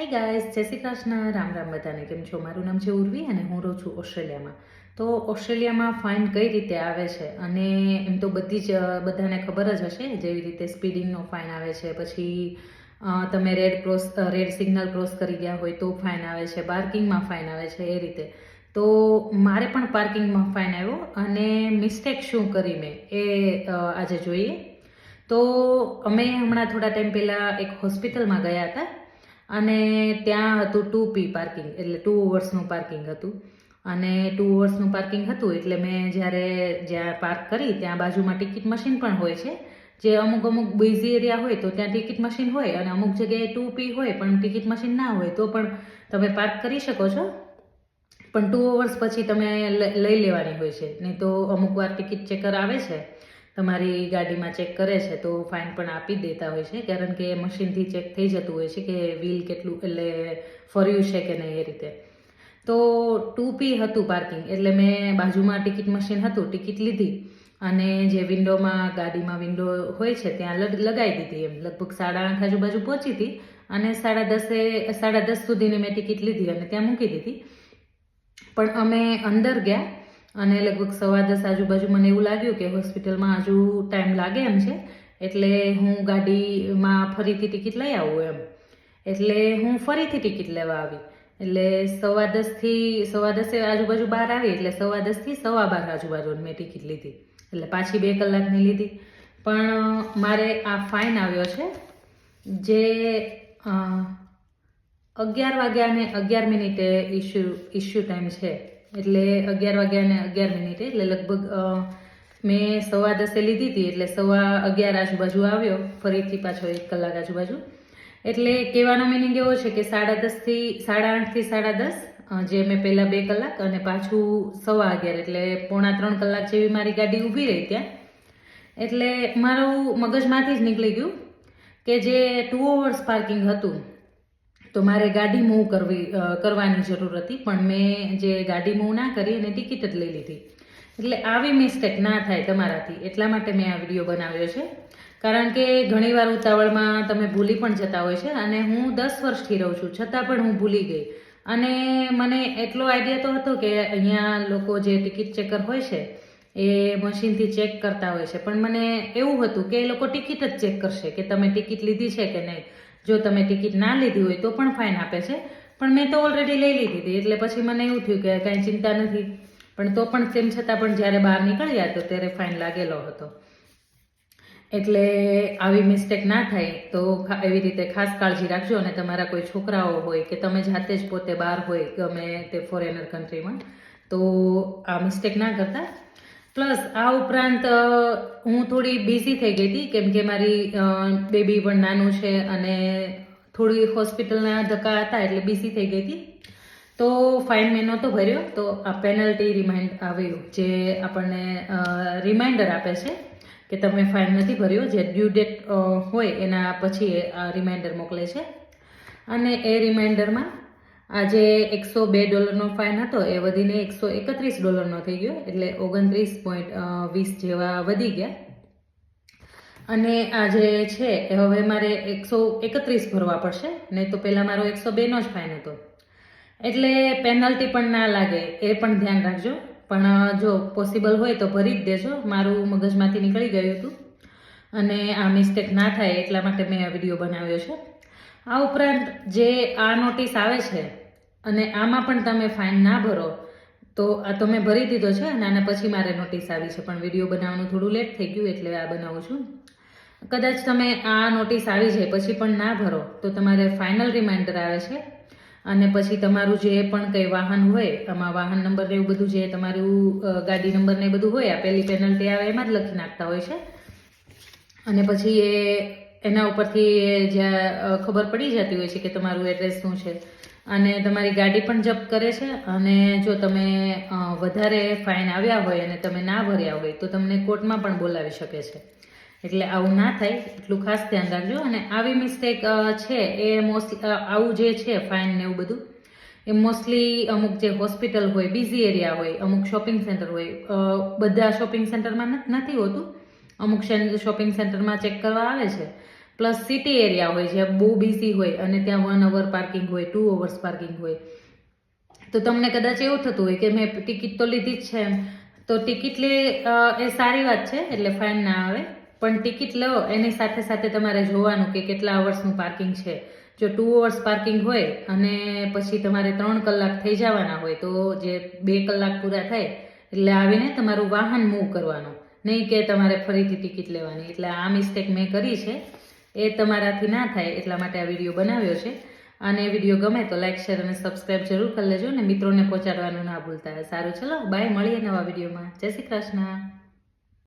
Hi guys જય શ્રી કૃષ્ણ. રામ રામ બધાને. કેમ છો? મારું નામ છે ઉર્વી અને હું રહું છું ઓસ્ટ્રેલિયામાં. તો ઓસ્ટ્રેલિયામાં ફાઇન કઈ રીતે આવે છે? અને એમ તો બધી જ બધાને ખબર જ હશે જેવી રીતે સ્પીડિંગનો ફાઇન આવે છે, પછી તમે red cross red signal cross કરી ગયા હોય તો ફાઇન આવે છે પાર્કિંગમાં ફાઇન આવે છે એ રીતે. તો મારે પણ પાર્કિંગમાં ફાઇન આવ્યો અને મિસ્ટેક શું કરી મેં એ આજે જોઈએ. તો અમે હમણાં થોડા ટાઈમ પહેલાં એક હોસ્પિટલમાં ગયા હતા. અને ત્યાં હતું ટુ પી પાર્કિંગ એટલે ટુ અવર્સનું પાર્કિંગ હતું. અને ટુ અવર્સનું પાર્કિંગ હતું એટલે મેં જ્યારે જ્યાં પાર્ક કરી, ત્યાં બાજુમાં ટિકિટ મશીન પણ હોય છે. જે અમુક અમુક બિઝી એરિયા હોય તો ત્યાં ટિકિટ મશીન હોય અને અમુક જગ્યાએ ટુ પી હોય પણ ટિકિટ મશીન ના હોય તો પણ તમે પાર્ક કરી શકો છો. પણ ટુ અવર્સ પછી તમે લઈ લેવાની હોય છે. નહીં તો અમુક વાર ટિકિટ ચેકર આવે છે. તમારી ગાડીમાં ચેક કરે છે તો ફાઇન પણ આપી દેતા હોય છે, કારણ કે મશીનથી ચેક થઈ જતું હોય છે કે વ્હીલ કેટલું, એટલે ફર્યું છે કે નહીં એ રીતે. તો ટુ પી હતું પાર્કિંગ એટલે મેં બાજુમાં ટિકિટ મશીન હતું ટિકિટ લીધી અને જે વિન્ડોમાં ગાડીમાં વિન્ડો હોય છે ત્યાં લગ- લગાવી દીધી એમ. લગભગ સાડા આઠ આજુબાજુ પહોંચી હતી અને સાડા દસે, સાડા દસ સુધીની મેં ટિકિટ લીધી અને ત્યાં મૂકી દીધી. પણ અમે અંદર ગયા અને લગભગ સવા દસ આજુબાજુ મને એવું લાગ્યું કે હોસ્પિટલમાં હજુ ટાઈમ લાગે એમ છે. એટલે હું ગાડીમાં ફરીથી ટિકિટ લઈ આવું એમ. એટલે હું ફરીથી ટિકિટ લેવા આવી. એટલે સવા દસથી, સવા દસે આજુબાજુ બહાર આવી, એટલે સવા દસથી સવા બાર આજુબાજુ મેં ટિકિટ લીધી. એટલે પાછી બે કલાકની લીધી. પણ મારે આ ફાઇન આવ્યો છે જે અગિયાર વાગ્યા ને અગિયાર મિનિટે ઇસ્યુ ઇસ્યુ ટાઈમ છે. એટલે અગિયાર વાગ્યા અને અગિયાર મિનિટે, એટલે લગભગ મેં સવા દસે લીધી હતી, એટલે સવા અગિયાર આજુબાજુ આવ્યો, ફરીથી પાછો એક કલાક આજુબાજુ. એટલે કહેવાનો મિનિંગ એવો છે કે સાડા દસથી સાડા આઠથી સાડા દસ જે મેં પહેલાં બે કલાક અને પાછું સવા અગિયાર, એટલે પોણા ત્રણ કલાક જેવી મારી ગાડી ઊભી રહી ત્યાં. એટલે મારું મગજમાંથી જ નીકળી ગયું કે જે ટુ અવર્સ પાર્કિંગ હતું તો મારે ગાડી મૂવ કરવી કરવાની જરૂર હતી, પણ મેં જે ગાડી મૂવ ના કરી અને ટિકિટ જ લઈ લીધી. એટલે આવી મિસ્ટેક ના થાય તમારાથી. એટલા માટે મેં આ વીડિયો બનાવ્યો છે. કારણ કે ઘણીવાર ઉતાવળમાં તમે ભૂલી પણ જતા હોય છે અને હું દસ વર્ષથી રહું છું. છતાં પણ હું ભૂલી ગઈ. અને મને એટલો આઈડિયા તો હતો કે અહીંયા લોકો જે ટિકિટ ચેકર હોય છે, એ મશીનથી ચેક કરતા હોય છે. પણ મને એવું હતું કે એ લોકો ટિકિટ જ ચેક કરશે કે તમે ટિકિટ લીધી છે કે નહીં. જો તમે ટિકિટ ના લીધી હોય તો પણ ફાઇન આપે છે. પણ મેં તો ઓલરેડી લઈ લીધી હતી, એટલે પછી મને એવું થયું કે કાંઈ ચિંતા નથી. પણ તો પણ તેમ છતાં પણ જ્યારે બહાર નીકળ્યા તો ત્યારે ફાઇન લાગેલો હતો. એટલે આવી મિસ્ટેક ના થાય તો એવી રીતે ખાસ કાળજી રાખજો અને તમારા કોઈ છોકરાઓ હોય કે તમે જાતે જ પોતે બહાર હોય ગમે તે ફોરેનર કન્ટ્રીમાં તો આ મિસ્ટેક ના કરતા પ્લસ આ ઉપરાંત હું થોડી બિઝી થઈ ગઈ હતી, કેમ કે મારી બેબી પણ નાનું છે અને થોડી હોસ્પિટલના ધક્કા હતા એટલે બિઝી થઈ ગઈ હતી. તો ફાઇન મેં નહોતો ભર્યો, તો આ પેનલ્ટી રિમાઇન્ડ આવ્યું, જે આપણને રિમાઇન્ડર આપે છે કે તમે ફાઇન નથી ભર્યો, જે ડ્યુ ડેટ હોય એના પછી રિમાઇન્ડર મોકલે છે. અને એ રિમાઇન્ડરમાં આજે એકસો બે ડોલરનો ફાઇન હતો, એ વધીને એકસો એકત્રીસ ડોલરનો થઈ ગયો, એટલે ઓગણત્રીસ પોઈન્ટ વીસ જેવા વધી ગયા. અને આ જે છે, એ હવે મારે એકસો એકત્રીસ ભરવા પડશે, નહીં તો પહેલાં મારો એકસો બેનો જ ફાઇન હતો. એટલે પેનલ્ટી પણ ના લાગે, એ પણ ધ્યાન રાખજો. પણ જો પોસિબલ હોય તો ભરી જ દેજો, મારું મગજમાંથી નીકળી ગયું હતું. અને આ મિસ્ટેક ના થાય એટલા માટે મેં આ વીડિયો બનાવ્યો છે. આ ઉપરાંત જે આ નોટિસ આવે છે અને આમાં પણ તમે ફાઇન ના ભરો, તો આ તો મેં ભરી દીધો છે અને આના પછી મારે નોટિસ આવી છે. પણ વીડિયો બનાવવાનું થોડું લેટ થઈ ગયું એટલે આ બનાવું છું. કદાચ તમે આ નોટિસ આવી જાય પછી પણ ના ભરો, તો તમારે ફાઇનલ રિમાઇન્ડર આવે છે. અને પછી તમારું જે પણ કંઈ વાહન હોય, આમાં વાહન નંબર ને એવું બધું જે તમારું ગાડી નંબર ને બધું હોય, આ પહેલી પેનલ્ટી આવે એમાં જ લખી નાખતા હોય છે. અને પછી એ એના ઉપરથી જ્યાં ખબર પડી જતી હોય છે કે તમારું એડ્રેસ શું છે. અને તમારી ગાડી પણ જપ્ત કરે છે અને જો તમે વધારે ફાઇન આવ્યા હોય અને તમે ના ભર્યા હોય તો તમને કોર્ટમાં પણ બોલાવી શકે છે. એટલે આવું ના થાય, એટલું ખાસ ધ્યાન રાખજો. અને આવી મિસ્ટેક છે એ મોસ્ટલી આવું જે છે ફાઇન ને એવું બધું, એ મોસ્ટલી અમુક જે હોસ્પિટલ હોય બિઝી એરિયા હોય, અમુક શોપિંગ સેન્ટર હોય બધા શોપિંગ સેન્ટરમાં નથી હોતું. અમુક શોપિંગ સેન્ટરમાં ચેક કરવા આવે છે. પ્લસ સિટી એરિયા હોય જ્યાં બહુ બિઝી હોય અને ત્યાં વન અવર પાર્કિંગ હોય ટુ અવર્સ પાર્કિંગ હોય. તો તમને કદાચ એવું થતું હોય કે મેં ટિકિટ તો લીધી જ છે એમ. તો ટિકિટ લે એ સારી વાત છે, એટલે ફાઇન ના આવે. પણ ટિકિટ લો, એની સાથે સાથે તમારે જોવાનું કે કેટલા અવર્સનું પાર્કિંગ છે. જો ટુ અવર્સ પાર્કિંગ હોય અને પછી તમારે ત્રણ કલાક થઈ જવાના હોય, તો જે બે કલાક પૂરા થાય, એટલે આવીને તમારું વાહન મૂવ કરવાનું. નહીં કે તમારે ફરીથી ટિકિટ લેવાની. એટલે આ મિસ્ટેક મેં કરી છે. એ તમારાથી ના થાય એટલા માટે આ વીડિયો બનાવ્યો છે. અને વીડિયો ગમે તો લાઇક શેર અને સબસ્ક્રાઇબ જરૂર કરી લેજો ને મિત્રોને પહોંચાડવાનું ના ભૂલતા. સારું, ચલો બાય મળીએ નવા વિડીયોમાં. જય શ્રી કૃષ્ણ.